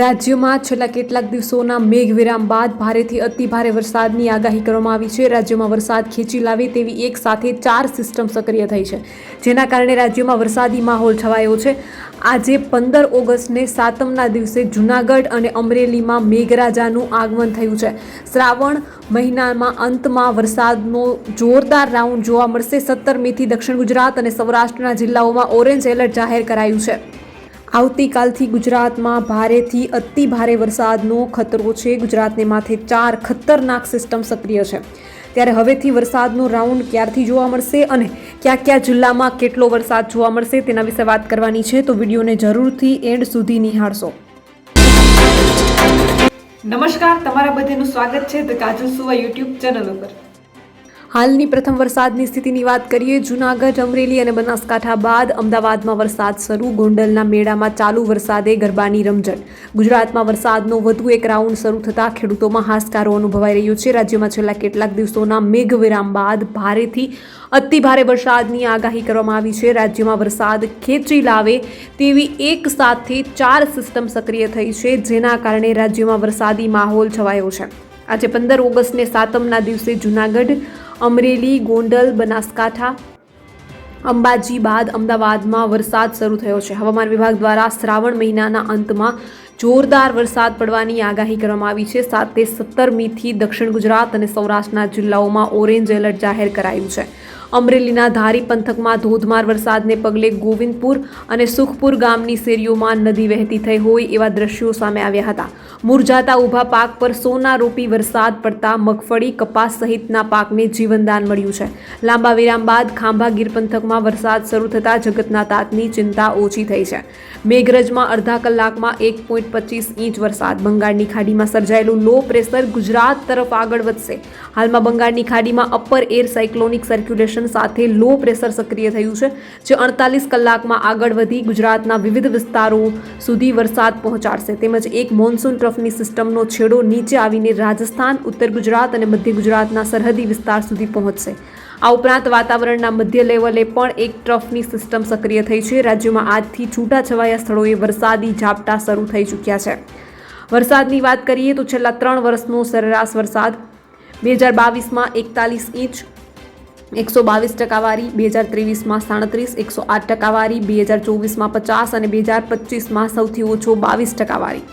રાજ્યમાં છેલ્લા કેટલાક દિવસોના મેઘવિરામ બાદ ભારેથી અતિભારે વરસાદની આગાહી કરવામાં આવી છે. રાજ્યમાં વરસાદ ખેંચી લાવે તેવી એક સાથે ચાર સિસ્ટમ સક્રિય થઈ છે, જેના કારણે રાજ્યમાં વરસાદી માહોલ છવાયો છે. આજે પંદર ઓગસ્ટને સાતમના દિવસે જૂનાગઢ અને અમરેલીમાં મેઘરાજાનું આગમન થયું છે. શ્રાવણ મહિનામાં અંતમાં વરસાદનો જોરદાર રાઉન્ડ જોવા મળશે. સત્તર મેથી દક્ષિણ ગુજરાત અને સૌરાષ્ટ્રના જિલ્લાઓમાં ઓરેન્જ એલર્ટ જાહેર કરાયું છે. આવતીકાલથી ગુજરાતમાં ભારેથી અતિ ભારે વરસાદનો ખતરો છે. ગુજરાતને માથે ચાર ખતરનાક સિસ્ટમ સક્રિય છે. ત્યારે હવેથી વરસાદનો રાઉન્ડ ક્યારથી જોવા મળશે અને કયા કયા જિલ્લામાં કેટલો વરસાદ જોવા મળશે તેના વિશે વાત કરવાની છે. તો વિડીયોને જરૂરથી એન્ડ સુધી નિહાળશો. નમસ્કાર, તમારા બધાનું સ્વાગત છે ધ કાજલ સુવા યુટ્યુબ ચેનલ ઉપર. હાલની પ્રથમ વરસાદની સ્થિતિની વાત કરીએ, જૂનાગઢ, અમરેલી અને બનાસકાંઠા બાદ અમદાવાદમાં વરસાદ શરૂ, ગોંડલના મેળામાં ચાલુ વરસાદે ગરબાની રમઝટ. ગુજરાતમાં વરસાદનો વધુ એક રાઉન્ડ શરૂ થતાં ખેડૂતોમાં હાશકારો અનુભવાઈ રહ્યો છે. રાજ્યમાં છેલ્લા કેટલાક દિવસોના મેઘવિરામ બાદ ભારેથી અતિ ભારે વરસાદની આગાહી કરવામાં આવી છે. રાજ્યમાં વરસાદ ખેંચી લાવે તેવી એક સાથે ચાર સિસ્ટમ સક્રિય થઈ છે, જેના કારણે રાજ્યમાં વરસાદી માહોલ છવાયો છે. આજે પંદર ઓગસ્ટને સાતમના દિવસે જૂનાગઢ અમરેલી, ગોંડલ, બનાસકાંઠા, અંબાજી બાદ અમદાવાદમાં વરસાદ શરૂ થયો છે. હવામાન વિભાગ દ્વારા શ્રાવણ મહિનાના અંતમાં જોરદાર વરસાદ પડવાની આગાહી કરવામાં આવી છે. સાથે સત્તરમીથી દક્ષિણ ગુજરાત અને સૌરાષ્ટ્રના જિલ્લાઓમાં ઓરેન્જ એલર્ટ જાહેર કરાયું છે. અમરેલીના ધારી પંથકમાં ધોધમાર વરસાદને પગલે ગોવિંદપુર અને સુખપુર ગામની શેરીઓમાં નદી વહેતી થઈ હોય એવા દ્રશ્યો સામે આવ્યા હતા. મુરઝાતા ઊભા પાક પર સોના રૂપી વરસાદ પડતા મગફળી, કપાસ સહિતના પાકને જીવનદાન મળ્યું છે. લાંબા વિરામ બાદ ખાંભા ગીર પંથકમાં વરસાદ શરૂ થતાં જગતના તાતની ચિંતા ઓછી થઈ છે. મેઘરજમાં અડધા કલાકમાં એક પોઈન્ટ પચીસ ઇંચ વરસાદ. બંગાળની ખાડીમાં સર્જાયેલું લો પ્રેશર ગુજરાત તરફ આગળ વધશે. હાલમાં બંગાળની ખાડીમાં અપર એર સાયક્લોનિક સર્ક્યુલેશન સાથે લો પ્રેશર સક્રિય થયું છે, જે અડતાલીસ કલાકમાં આગળ વધી ગુજરાતના વિવિધ વિસ્તારો સુધી વરસાદ પહોંચાડશે. તેમજ એક મોન્સૂન ટ્રફની સિસ્ટમનો છેડો નીચે આવીને રાજસ્થાન, ઉત્તર ગુજરાત અને મધ્ય ગુજરાતના સરહદી વિસ્તાર સુધી પહોંચશે. આ ઉપરાંત વાતાવરણના મધ્ય લેવલે પણ એક ટ્રફની સિસ્ટમ સક્રિય થઈ છે. રાજ્યમાં આજથી છૂટાછવાયા સ્થળોએ વરસાદી ઝાપટા શરૂ થઈ ચૂક્યા છે. વરસાદની વાત કરીએ તો છેલ્લા ત્રણ વર્ષનો સરેરાશ વરસાદ બે હજાર બાવીસમાં એકતાલીસ ઇંચ એકસો બાવીસ ટકાવારી બે હજાર ત્રેવીસમાં સાડત્રીસ, એકસો આઠ ટકાવારી બે હજાર ચોવીસમાં પચાસ અને બે હજાર પચીસમાં સૌથી ઓછો બાવીસ ટકાવારી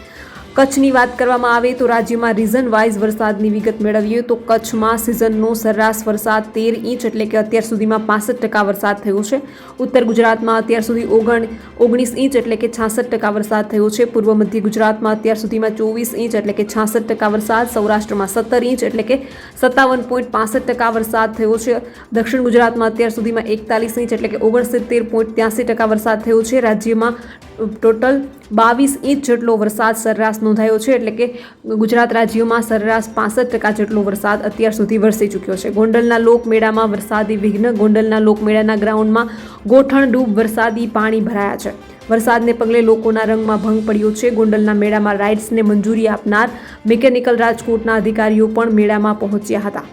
કચ્છની વાત કરવામાં આવે તો રાજ્યમાં રીઝન વાઇઝ વરસાદની વિગત મેળવીએ તો કચ્છમાં સિઝનનો સરેરાશ વરસાદ તેર ઇંચ એટલે કે અત્યાર સુધીમાં પાસઠ ટકા વરસાદ થયો છે. ઉત્તર ગુજરાતમાં અત્યાર સુધી ઓગણ, ઓગણીસ ઇંચ એટલે કે છાસઠ ટકા વરસાદ થયો છે. પૂર્વ મધ્ય ગુજરાતમાં અત્યાર સુધીમાં ચોવીસ ઇંચ એટલે કે છાસઠ ટકા વરસાદ, સૌરાષ્ટ્રમાં સત્તર ઇંચ એટલે કે સત્તાવન પોઈન્ટ પાસઠ ટકા વરસાદ થયો છે. દક્ષિણ ગુજરાતમાં અત્યાર સુધીમાં એકતાલીસ ઇંચ એટલે કે ઓગણસિત્તેર પોઈન્ટ ત્યાસી ટકા વરસાદ થયો છે. રાજ્યમાં ટોટલ બાવીસ ઇંચ જેટલો વરસાદ સરેરાશ નોંધાયો છે, એટલે કે ગુજરાત રાજ્યમાં સરેરાશ પાસઠ ટકા જેટલો વરસાદ અત્યાર સુધી વરસી ચૂક્યો છે. ગોંડલના લોકમેળામાં વરસાદી વિઘ્ન, ગોંડલના લોકમેળાના ગ્રાઉન્ડમાં ગોઠણ ડૂબ વરસાદી પાણી ભરાયા છે. વરસાદને પગલે લોકોના રંગમાં ભંગ પડ્યો છે. ગોંડલના મેળામાં રાઇડ્સને મંજૂરી આપનાર મિકેનિકલ રાજકોટના અધિકારીઓ પણ મેળામાં પહોંચ્યા હતા.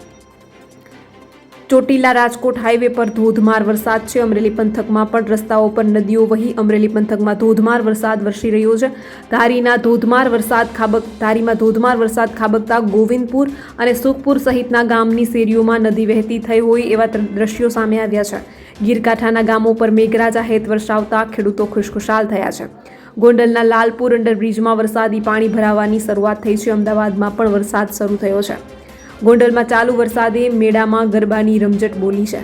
ચોટીલા રાજકોટ હાઈવે પર ધોધમાર વરસાદ છે. અમરેલી પંથકમાં પણ રસ્તાઓ પર નદીઓ વહી અમરેલી પંથકમાં ધોધમાર વરસાદ વરસી રહ્યો છે. ધારીના ધોધમાર વરસાદ ખાબક, ધારીમાં ધોધમાર વરસાદ ખાબકતા ગોવિંદપુર અને સુખપુર સહિતના ગામની શેરીઓમાં નદી વહેતી થઈ હોય એવા દ્રશ્યો સામે આવ્યા છે. ગીરકાંઠાના ગામો પર મેઘરાજા હેત વરસાવતા ખેડૂતો ખુશખુશાલ થયા છે. ગોંડલના લાલપુર અંડરબ્રિજમાં વરસાદી પાણી ભરાવાની શરૂઆત થઈ છે. અમદાવાદમાં પણ વરસાદ શરૂ થયો છે. ગોંડલમાં ચાલુ વરસાદે મેળામાં ગરબાની રમઝટ બોલી છે.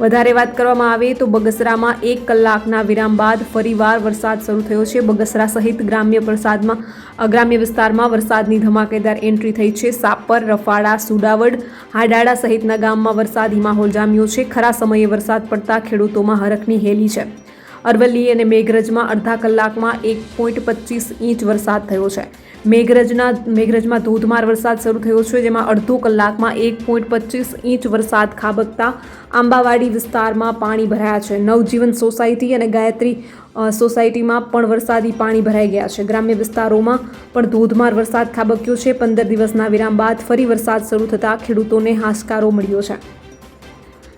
વધારે વાત કરવામાં આવે તો બગસરામાં એક કલાકના વિરામ બાદ ફરીવાર વરસાદ શરૂ થયો છે. બગસરા સહિત ગ્રામ્ય વરસાદમાં અગ્રામ્ય ગ્રામ્ય વિસ્તારમાં વરસાદની ધમાકેદાર એન્ટ્રી થઈ છે. સાપર, રફાડા, સુડાવડ, હાડાડા સહિતના ગામમાં વરસાદી માહોલ જામ્યો છે. ખરા સમયે વરસાદ પડતા ખેડૂતોમાં હરખની હેલી છે. અરવલ્લી અને મેઘરજમાં અડધા કલાકમાં એક પોઈન્ટ પચીસ ઇંચ વરસાદ થયો છે. મેઘરજના, મેઘરજમાં ધોધમાર વરસાદ શરૂ થયો છે, જેમાં અડધો કલાકમાં એક પોઈન્ટ પચીસ ઇંચ વરસાદ ખાબકતા આંબાવાડી વિસ્તારમાં પાણી ભરાયા છે. નવજીવન સોસાયટી અને ગાયત્રી સોસાયટીમાં પણ વરસાદી પાણી ભરાઈ ગયા છે. ગ્રામ્ય વિસ્તારોમાં પણ ધોધમાર વરસાદ ખાબક્યો છે. પંદર દિવસના વિરામ બાદ ફરી વરસાદ શરૂ થતાં ખેડૂતોને હાશકારો મળ્યો છે.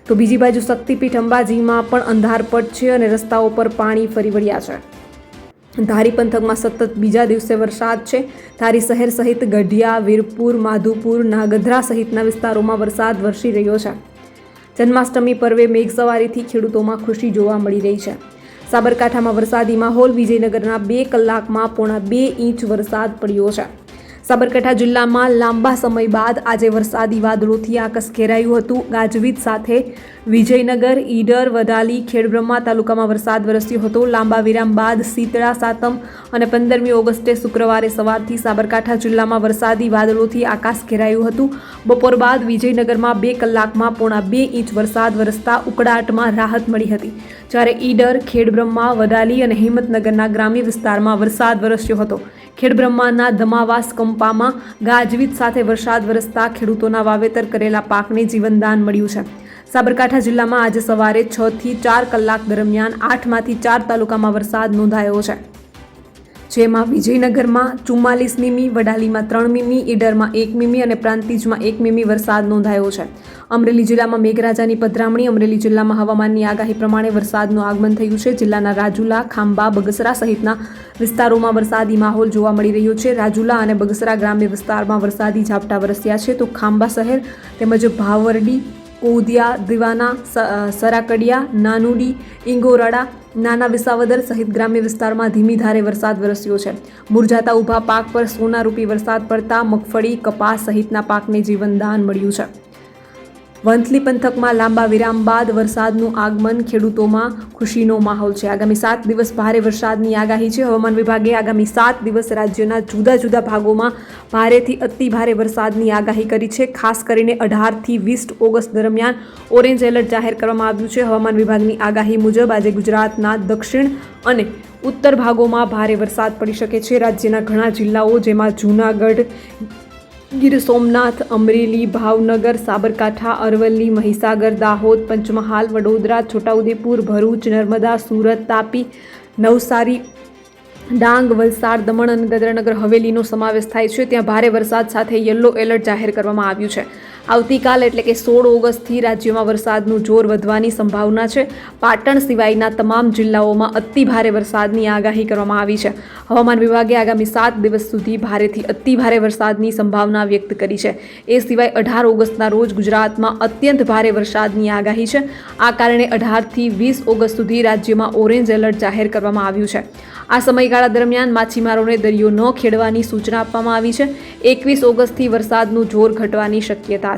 તો બીજી બાજુ શક્તિપીઠ અંબાજીમાં પણ અંધારપટ છે અને રસ્તાઓ પર પાણી ફરી વળ્યા છે. ધારી પંથકમાં સતત બીજા દિવસે વરસાદ છે. ધારી શહેર સહિત ગઢિયા, વીરપુર, માધુપુર, નાગધ્રા સહિતના વિસ્તારોમાં વરસાદ વરસી રહ્યો છે. જન્માષ્ટમી પર્વે મેઘસવારીથી ખેડૂતોમાં ખુશી જોવા મળી રહી છે. સાબરકાંઠામાં વરસાદી માહોલ. વિજયનગરના બે કલાકમાં પોણા બે ઇંચ વરસાદ પડ્યો છે. સાબરકાંઠા જિલ્લામાં લાંબા સમય બાદ આજે વરસાદી વાદળોથી આકાશ ઘેરાયું હતું. ગાજવીજ સાથે વિજયનગર, ઈડર, વડાલી, ખેડબ્રહ્મા તાલુકામાં વરસાદ વરસ્યો હતો. લાંબા વિરામ બાદ શીતળા, સાતમ અને પંદરમી ઓગસ્ટે શુક્રવારે સવારથી સાબરકાંઠા જિલ્લામાં વરસાદી વાદળોથી આકાશ ઘેરાયું હતું. બપોર બાદ વિજયનગરમાં બે કલાકમાં પોણા બે ઇંચ વરસાદ વરસતા ઉકળાટમાં રાહત મળી હતી. જ્યારે ઈડર, ખેડબ્રહ્મા, વડાલી અને હિંમતનગરના ગ્રામ્ય વિસ્તારમાં વરસાદ વરસ્યો હતો. ખેડબ્રહ્માના દમાવાસ કંપામાં ગાજવીજ સાથે વરસાદ વરસતા ખેડૂતોના વાવેતર કરેલા પાકને જીવનદાન મળ્યું છે. સાબરકાંઠા જિલ્લામાં આજે સવારે છ થી ચાર કલાક દરમિયાન આઠમાંથી ચાર તાલુકામાં વરસાદ નોંધાયો છે. જેમાં વિજયનગરમાં ચુમ્માલીસ મીમી, વડાલીમાં ત્રણ મીમી, ઈડરમાં એક મીમી અને પ્રાંતિજમાં એક મીમી વરસાદ નોંધાયો છે. અમરેલી જિલ્લામાં મેઘરાજાની પધરામણી, અમરેલી જિલ્લામાં હવામાનની આગાહી પ્રમાણે વરસાદનું આગમન થયું છે. જિલ્લાના રાજુલા, ખાંભા, બગસરા સહિતના વિસ્તારોમાં વરસાદી માહોલ જોવા મળી રહ્યો છે. રાજુલા અને બગસરા ગ્રામ્ય વિસ્તારમાં વરસાદી ઝાપટા વરસ્યા છે. તો ખાંભા શહેર તેમજ ભાવરડી કોદિયા દિવાના સરાકડિયા નાનુડી ઇંગોરાડા નાના વિસાવદર સહિત ગ્રામ્ય વિસ્તારમાં ધીમી ધારે વરસાદ વરસ્યો છે. મુરઝાતા ઊભા પાક પર સોનારૂપી વરસાદ પડતા મગફળી કપાસ સહિતના પાકને જીવનદાન મળ્યું છે. વંથલી પંથકમાં લાંબા વિરામ બાદ વરસાદનું આગમન ખેડૂતોમાં ખુશીનો માહોલ છે. આગામી સાત દિવસ ભારે વરસાદની આગાહી છે. હવામાન વિભાગે આગામી સાત દિવસ રાજ્યના જુદા જુદા ભાગોમાં ભારેથી અતિ ભારે વરસાદની આગાહી કરી છે. ખાસ કરીને અઢારથી વીસ ઓગસ્ટ દરમિયાન ઓરેન્જ એલર્ટ જાહેર કરવામાં આવ્યું છે. હવામાન વિભાગની આગાહી મુજબ આજે ગુજરાતના દક્ષિણ અને ઉત્તર ભાગોમાં ભારે વરસાદ પડી શકે છે. રાજ્યના ઘણા જિલ્લાઓ, જેમાં જૂનાગઢ ગીર સોમનાથ, અમરેલી, ભાવનગર, સાબરકાંઠા, અરવલ્લી, મહીસાગર, દાહોદ, પંચમહાલ, વડોદરા, છોટાઉદેપુર, ભરૂચ, નર્મદા, સુરત, તાપી, નવસારી, ડાંગ, વલસાડ, દમણ અને દાદરાનગર હવેલીનો સમાવેશ થાય છે. ત્યાં ભારે વરસાદ સાથે યલો એલર્ટ જાહેર કરવામાં આવ્યું છે. આવતીકાલ એટલે કે સોળ ઓગસ્ટથી રાજ્યમાં વરસાદનું જોર વધવાની સંભાવના છે. પાટણ સિવાયના તમામ જિલ્લાઓમાં અતિ ભારે વરસાદની આગાહી કરવામાં આવી છે. હવામાન વિભાગે આગામી સાત દિવસ સુધી ભારેથી અતિ ભારે વરસાદની સંભાવના વ્યક્ત કરી છે. એ સિવાય અઢાર ઓગસ્ટના રોજ ગુજરાતમાં અત્યંત ભારે વરસાદની આગાહી છે. આ કારણે અઢારથી વીસ ઓગસ્ટ સુધી રાજ્યમાં ઓરેન્જ એલર્ટ જાહેર કરવામાં આવ્યું છે. આ સમયગાળા દરમિયાન માછીમારોને દરિયો ન ખેડવાની સૂચના આપવામાં આવી છે. એકવીસ ઓગસ્ટથી વરસાદનું જોર ઘટવાની શક્યતા